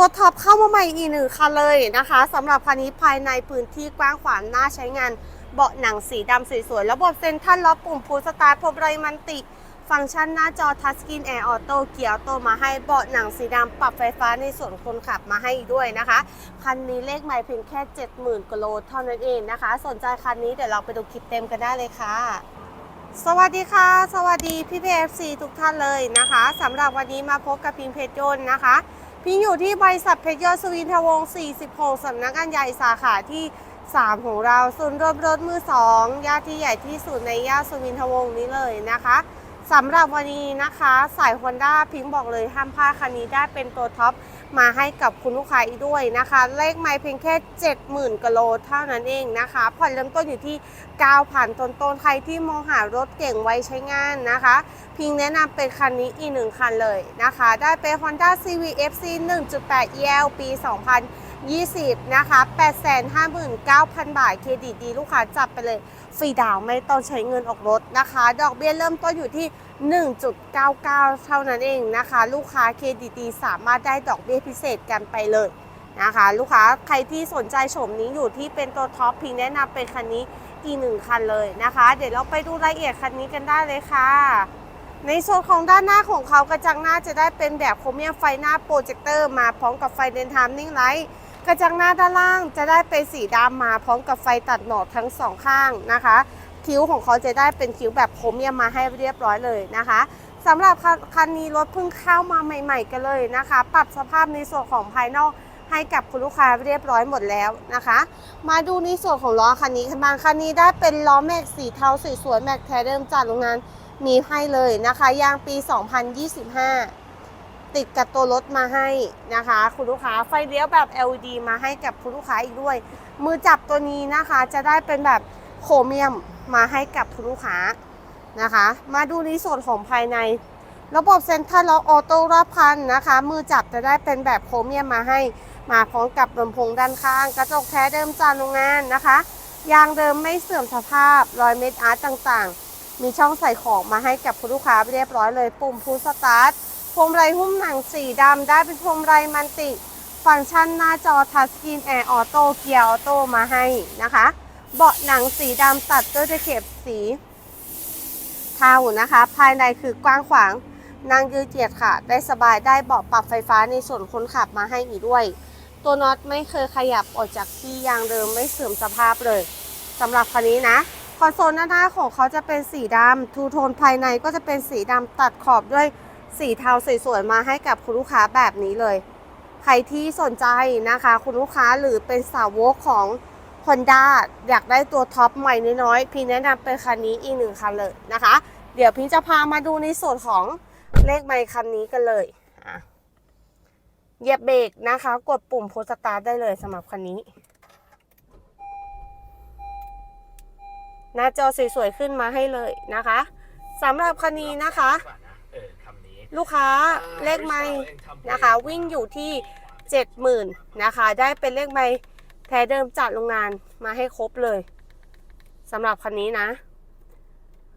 ตัวท็อปเข้ามาใหม่อีกหนึ่งคันเลยนะคะสำหรับคันนี้ภายในพื้นที่กว้างขวางน่าใช้งาน เบาะหนังสีดำสวยๆระบบเซ็นทรัลล็อกปุ่มพูสตาร์ทพบไรมันติฟังก์ชันหน้าจอทัชสกรีนแอร์ออโต้เกียร์ออโต้มาให้เบาะหนังสีดำปรับไฟฟ้าในส่วนคนขับมาให้อีกด้วยนะคะ คันนี้เลขใหม่เพียงแค่ 70,000กิโลเท่านั้นเองนะคะ สนใจคันนี้เดี๋ยวเราไปดูคลิปเต็มกันได้เลยค่ะ สวัสดีค่ะ สวัสดีพี่พีเอฟซีทุกท่านเลยนะคะสำหรับวันนี้มาพบกับพิงเพชรยนต์นะคะ พิงอยู่ที่บริษัทเพชรยนต์สวินทวงศ์46สำนักงานใหญ่สาขาที่ 3 ของเราศูนย์รวมรถมือ2ย่านที่ใหญ่ที่สุดในย่านสวินทวงศ์นี้เลยนะคะสำหรับวันนี้นะคะ สายฮอนด้าพิงบอกเลยห้ามพลาดคันนี้ได้เป็นตัวท็อป มาให้กับคุณลูกค้าอีกด้วยนะคะ เลขไม่เพียงแค่ 70,000กิโลเท่านั้นเองนะคะผ่อนเริ่มต้นอยู่ที่ 9,000ต้นๆใครที่มองหารถเก่งไว้ใช้งานนะคะ พิงแนะนำเป็นคันนี้อีกหนึ่งคันเลยนะคะ ได้เป็น Honda CVFC 1.8 EL ปี 20 นะคะ 859,000 บาท เครดิตดีลูกค้าจับไปเลย ฟรีดาวไม่ต้องใช้เงินออกรถนะคะ ดอกเบี้ยเริ่มต้นอยู่ที่ 1.99 เท่านั้นเองนะคะ ลูกค้าเครดิตดีสามารถได้ดอกเบี้ยพิเศษกันไปเลยนะคะ ลูกค้าใครที่สนใจโฉมนี้อยู่ที่เป็นตัวท็อปพิงแนะนำเป็นคันนี้อีกหนึ่งคันเลยนะคะ เดี๋ยวเราไปดูรายละเอียดคันนี้กันได้เลยค่ะในส่วนของด้านหน้าของเขากระจังหน้าจะได้เป็นแบบโครเมียมไฟหน้าโปรเจคเตอร์มาพร้อมกับไฟเดนทามนิ่งไลท์ กระจังหน้าด้านล่างจะได้เป็นสีดำมาพร้อมกับไฟตัดหมอกทั้งสองข้างนะคะ คิ้วของเขาจะได้เป็นคิ้วแบบโครเมียมมาให้เรียบร้อยเลยนะคะสำหรับคันนี้รถเพิ่งเข้ามาใหม่ ๆ กันเลยนะคะ ปรับสภาพในส่วนของภายนอกให้กับคุณลูกค้าเรียบร้อยหมดแล้วนะคะ มาดูในส่วนของล้อคันนี้บางคันนี้ได้เป็นล้อแม็กสีเทาสวยๆแม็กแท้เดิมจากโรงงานมีให้เลยนะคะยางปี 2025 ติดกับตัวรถมาให้นะคะ คุณลูกค้าไฟเลี้ยวแบบ LED มาให้กับคุณลูกค้าอีกด้วย มือจับตัวนี้นะคะจะได้เป็นแบบโครเมียมมาให้กับคุณลูกค้านะคะ มาดูในส่วนของภายใน ระบบเซ็นทรัลล็อกออโต้รอบคันนะคะ มือจับจะได้เป็นแบบโครเมียมมาให้มาพร้อมกับลำโพงด้านข้าง กระจกแท้เดิมจากโรงงานนะคะยางเดิมไม่เสื่อมสภาพรอยเม็ดอาร์ตต่างๆ มีช่องใส่ของมาให้กับคุณลูกค้าเรียบร้อยเลย ปุ่มพูสตาร์ท วงไรหุ้มหนังสีดำได้เป็นพวงไรมันติ ฟังก์ชันหน้าจอทัชสกรีนแอร์ออโต้เกียร์ออโต้มาให้นะคะ เบาะหนังสีดำตัดด้วยตะเข็บสีเทานะคะ ภายในคือกว้างขวางนั่งยืดเหยียดค่ะ ได้สบายได้เบาะปรับไฟฟ้าในส่วนคนขับมาให้อีกด้วย ตัวน็อตไม่เคยขยับออกจากที่ยางเดิมไม่เสื่อมสภาพเลยสำหรับคันนี้นะคอนโซลหน้าหน้าของเขาจะเป็นสีดำทูโทนภายในก็จะเป็นสีดำตัดขอบด้วย สีเทาสวยๆมาให้กับคุณลูกค้าแบบนี้เลย ใครที่สนใจนะคะ คุณลูกค้าหรือเป็นสาวกของ Honda อยากได้ตัวท็อปใหม่น้อยๆพี่แนะนำเป็นคันนี้อีกหนึ่งคันเลยนะคะ เดี๋ยวพี่จะพามาดูในส่วนของเลขไมค์คันนี้กันเลยอะเหยียบเบรกนะคะ กดปุ่มโพสตาร์ได้เลยสำหรับคันนี้ หน้าจอสวยๆขึ้นมาให้เลยนะคะสำหรับคันนี้นะคะ ลูกค้าเลขไม้นะคะ วิ่งอยู่ที่ 70,000นะคะ ได้เป็นเลขไม้แท้เดิมจากโรงงานมาให้ครบเลยสำหรับคันนี้นะ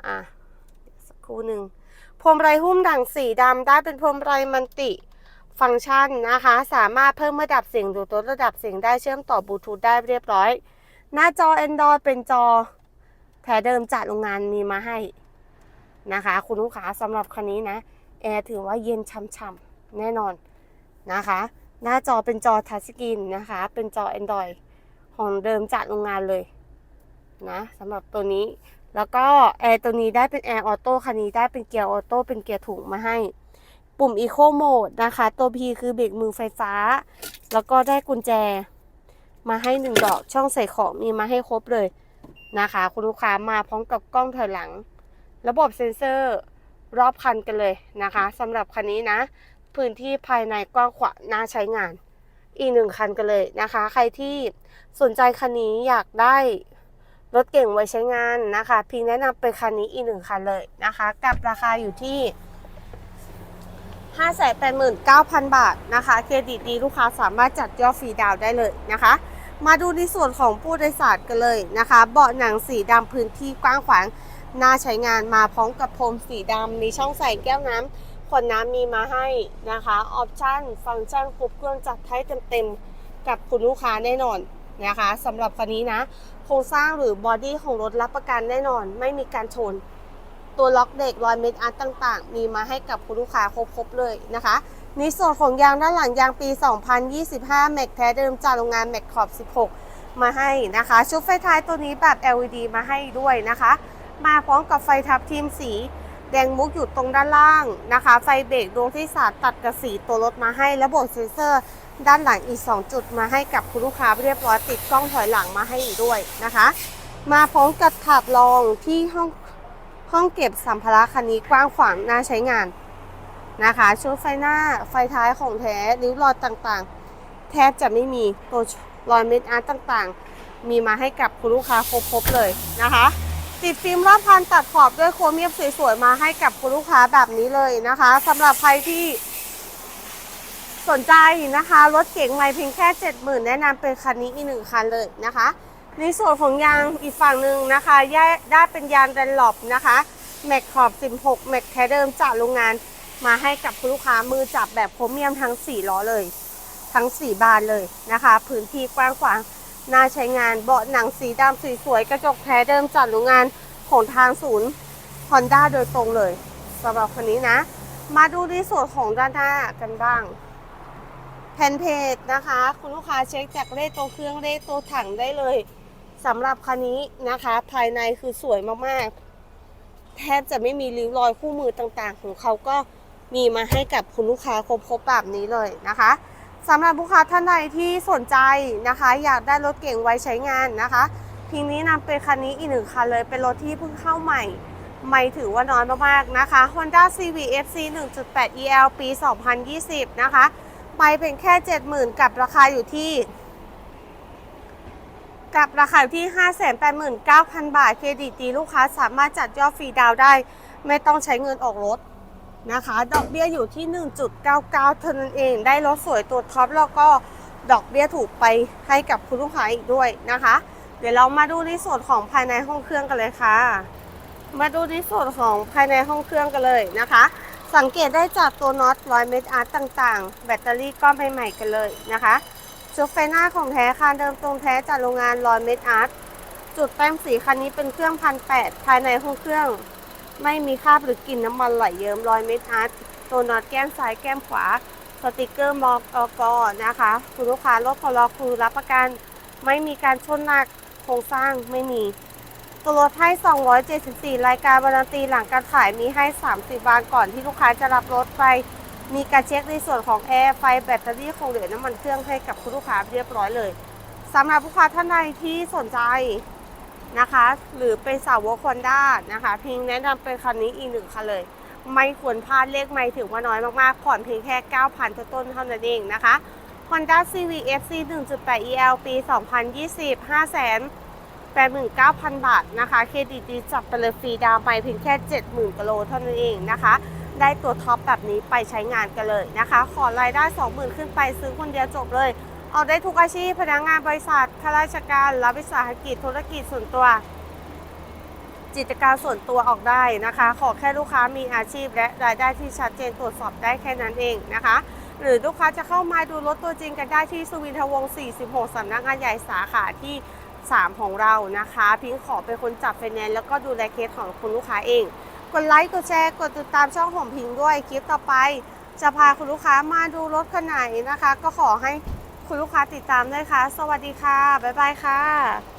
อะสักครู่หนึ่งพวงมาลัยหุ้มดังสีดำได้เป็นพวงมาลัยมันติฟังก์ชันนะคะ สามารถเพิ่มระดับเสียงดูตัวระดับเสียงได้เชื่อมต่อบลูทูธได้เรียบร้อย หน้าจอ Android เป็นจอแท้เดิมจากโรงงานมีมาให้นะคะ คุณลูกค้าสำหรับคันนี้นะ แอร์ถือว่าเย็นช่ำๆแน่นอนนะคะ หน้าจอเป็นจอทัชสกรีนนะคะ เป็นจอ Android ของเดิมจากโรงงานเลยนะสำหรับตัวนี้แล้วก็แอร์ตัวนี้ได้เป็นแอร์ออโต้คันนี้ได้เป็นเกียร์ออโต้เป็นเกียร์ถุงมาให้ ปุ่ม Eco Mode นะคะ ตัว P คือเบรกมือไฟฟ้า แล้วก็ได้กุญแจมาให้หนึ่งดอกช่องใส่ของมีมาให้ครบเลยนะคะ คุณลูกค้ามาพร้อมกับกล้องถอยหลัง ระบบเซ็นเซอร์ รอบคันกันเลยนะคะสำหรับคันนี้นะ พื้นที่ภายในกว้างขวางน่าใช้งาน อีกหนึ่งคันกันเลยนะคะ ใครที่สนใจคันนี้อยากได้รถเก่งไว้ใช้งานนะคะ พิงแนะนำเป็นคันนี้อีกหนึ่งคันเลยนะคะ กับราคาอยู่ที่589,000 บาทนะคะ เครดิตดีลูกค้าสามารถจัดยอดฟรีดาวได้เลยนะคะ มาดูในส่วนของผู้โดยสารกันเลยนะคะ เบาะหนังสีดำพื้นที่กว้างขวาง น่าใช้งานมาพร้อมกับพรมสีดำมีช่องใส่แก้วน้ำขวดน้ำมีมาให้นะคะออปชั่นฟังก์ชันครบเครื่องจัดให้เต็มๆกับคุณลูกค้าแน่นอนนะคะสำหรับคันนี้นะ โครงสร้างหรือบอดี้ของรถรับประกันแน่นอน ไม่มีการชน ตัวล็อกเด็กรอยเม็ดอาร์ตต่าง ๆ มีมาให้กับคุณลูกค้าครบๆเลยนะคะในส่วนของยางด้านหลังยางปี 2025 แม็กแท้เดิมจากโรงงานแม็กขอบ 16 มาให้นะคะ ชุดไฟท้ายตัวนี้แบบ LED มาให้ด้วยนะคะ มาพร้อมกับไฟทับทีมสี แดงมุกอยู่ตรงด้านล่างนะคะ ไฟเบรกดวงที่สามตัดกับสีตัวรถมาให้และบวกเซ็นเซอร์ ด้านหลังอีก 2 จุดมาให้กับคุณลูกค้าเรียบร้อยติดกล้องถอยหลังมาให้อีกด้วยนะคะ มาพร้อมกับถาดรองที่ห้องห้องเก็บสัมภาระคันนี้กว้างขวางน่าใช้งานนะคะชุดไฟหน้าไฟท้ายของแท้ริ้วรอยต่างๆ แทบจะไม่มีตัวรอยเม็ดอาร์ตต่างๆ มีมาให้กับคุณลูกค้าครบๆเลยนะคะ ติดฟิล์มรอบคันตัดขอบด้วยโครเมียมสวยๆมาให้กับคุณลูกค้าแบบนี้เลยนะคะสำหรับใครที่สนใจนะคะ รถเก๋งไม่เพียงแค่ 70,000 แนะนำเป็นคันนี้อีกหนึ่งคันเลยนะคะ ในส่วนของยางอีกฝั่งหนึ่งนะคะแยกได้เป็นยางแดนหลบนะคะแม็กขอบ 16 แม็กแท้เดิมจากโรงงานมาให้กับคุณลูกค้ามือจับแบบโครเมียมทั้ง 4 ล้อเลย ทั้ง 4 บานเลยนะคะ พื้นที่กว้างขวาง น่าใช้งานเบาะหนังสีดำสวยๆกระจกแท้เดิมจากโรงงานของทางศูนย์ Honda โดยตรงเลยสำหรับคันนี้นะ มาดูในส่วนของด้านหน้ากันบ้างแผ่นเพจนะคะ คุณลูกค้าเช็คจากเลขตัวเครื่องเลขตัวถังได้เลยสำหรับคันนี้นะคะ ภายในคือสวยมากๆ แทบจะไม่มีริ้วรอยคู่มือต่างๆ ของเขาก็มีมาให้กับคุณลูกค้าครบๆแบบนี้เลยนะคะ สำหรับลูกค้าท่านใดที่สนใจนะคะ อยากได้รถเก่งไว้ใช้งานนะคะทีนี้นำเป็นคันนี้อีกหนึ่งคันเลยเป็นรถที่เพิ่งเข้าใหม่ ไม่ถือว่าน้อยมากๆนะคะ Honda CVFC 1.8 EL ปี 2020 นะคะ ไปเป็นแค่ 70,000 กับราคาอยู่ที่ กับราคาอยู่ที่ 589,000 บาท เครดิตดีลูกค้าสามารถจัดยอดฟรีดาวได้ ไม่ต้องใช้เงินออกรถ นะคะ ดอกเบี้ยอยู่ที่ 1.99 เท่านั้นเอง ได้รถสวยตัวท็อปแล้วก็ดอกเบี้ยถูกไปให้กับคุณลูกค้าอีกด้วยนะคะ เดี๋ยวเรามาดูในส่วนของภายในห้องเครื่องกันเลยค่ะ มาดูในส่วนของภายในห้องเครื่องกันเลยนะคะ สังเกตได้จากตัวน็อตรอยเม็ดอาร์ตต่างๆ แบตเตอรี่ก็ใหม่ๆกันเลยนะคะชุดไฟหน้าของแท้คันเดิมตรงแท้จากโรงงานรอยเม็ดอาร์ตจุดแต้มสีคันนี้เป็นเครื่องพันแปดภายในห้องเครื่อง ไม่มีคราบหรือกลิ่นน้ำมันไหลเยิ้มรอยเม็ดอาร์ตตัวน็อตแก้มซ้ายแก้มขวา สติกเกอร์มอกกนะคะ คุณลูกค้ารถพลคือรับประกัน ไม่มีการชนหนักโครงสร้างไม่มี ตัวรถให้ 274 รายการวารันตีหลังการขายมีให้ 30วันก่อนที่ลูกค้าจะรับรถไป มีการเช็คในส่วนของแอร์ไฟแบตเตอรี่คงเหลือน้ำมันเครื่องให้กับคุณลูกค้าเรียบร้อยเลยสำหรับลูกค้าท่านใดที่สนใจ นะคะ หรือเป็นสาวกคอนด้านะคะเพียงแนะนำเป็นคันนี้อีกหนึ่งคันเลย ไม่ควรพลาดเลขไม่ถึงว่าน้อยมากๆ ผ่อนเพียงแค่ 9,000ต้นเท่านั้นเองนะคะ Honda CVFC 1.8 EL ปี 2020 589,000 บาทนะคะ เครดิตดีจับไปเลยฟรีดาวไปเพียงแค่ 70,000กิโลเท่านั้นเองนะคะ ได้ตัวท็อปแบบนี้ไปใช้งานกันเลยนะคะ ขอรายได้ 20,000 ขึ้นไปซื้อคนเดียวจบเลย ออกได้ทุกอาชีพพนักงานบริษัทข้าราชการรับวิสาหกิจธุรกิจส่วนตัวกิจการส่วนตัวออกได้นะคะ ขอแค่ลูกค้ามีอาชีพและรายได้ที่ชัดเจนตรวจสอบได้แค่นั้นเองนะคะ หรือลูกค้าจะเข้ามาดูรถตัวจริงกันได้ที่สุวินทวงศ์46สำนักงานใหญ่สาขาที่ 3 ของเรานะคะ พิงขอเป็นคนจับไฟแนนซ์แล้วก็ดูแลเคสของคุณลูกค้าเอง กดไลค์กดแชร์กดติดตามช่องของพิงด้วยคลิปต่อไป จะพาคุณลูกค้ามาดูรถคันไหนนะคะ ก็ขอให้ คุณลูกค้าติดตามด้วยค่ะ สวัสดีค่ะ บ๊ายบายค่ะ